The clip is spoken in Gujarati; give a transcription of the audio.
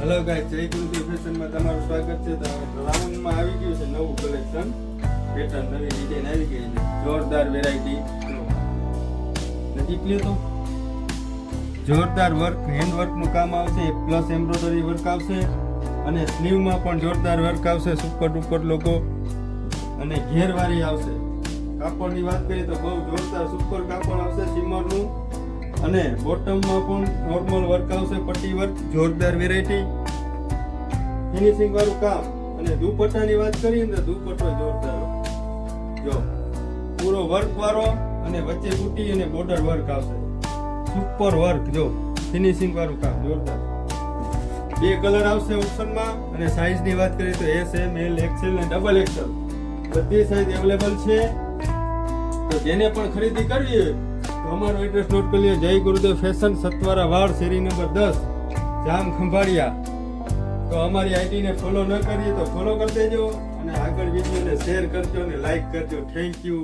હેલો ગાઈસ જય કુંતી ફેશનમાં તમારું સ્વાગત છે. તો રાઉન્ડમાં આવી ગયું છે નવું કલેક્શન પેટર્ન નવી ડિઝાઇન આવી ગઈ છે. જોરદાર વેરાયટી નજીક લ્યો તો? જોરદાર વર્ક હેન્ડ વર્કનું કામ આવશે. પ્લસ એમ્બ્રોઇડરી વર્ક આવશે. અને સ્લીવમાં પણ જોરદાર વર્ક આવશે. સુપર ડુપર લોકો. અને ઘેરવાળી આવશે. કાપડની વાત કરીએ તો બહુ જોરદાર, સુપર કાપડ અને બોટમમાં પણ નોર્મલ વર્ક આવશે, પટ્ટી વર્ક, જોરદાર વેરાયટી ફિનિશિંગ વાળું કામ. અને દુપટ્ટાની વાત કરીએ તો દુપટ્ટો જોરદાર જો, પૂરો વર્ક વાળો અને વચ્ચે બુટી અને બોર્ડર વર્ક આવશે. સુપર વર્ક જો. ફિનિશિંગ વાળું કામ, જોરદાર. બે કલર આવશે ઓપ્શનમાં અને સાઈઝની વાત કરીએ તો એસ એમ એલ એક્સેલ અને ડબલ એક્સેલ બધી સાઈઝ અવેલેબલ છે. તો જેને પણ ખરીદી કરવી હોય અમારો એડ્રેસ નોટ કરી લ્યો. જય ગુરુદેવ ફેશન સત્વારા વાડ, શેરી નંબર દસ, જામ ખંભાળિયા. તો અમારી આઈડીને ફોલો ન કરીએ તો ફોલો કરી દેજો અને આગળ વિડીયોને શેર કરજો અને લાઈક કરજો. Thank you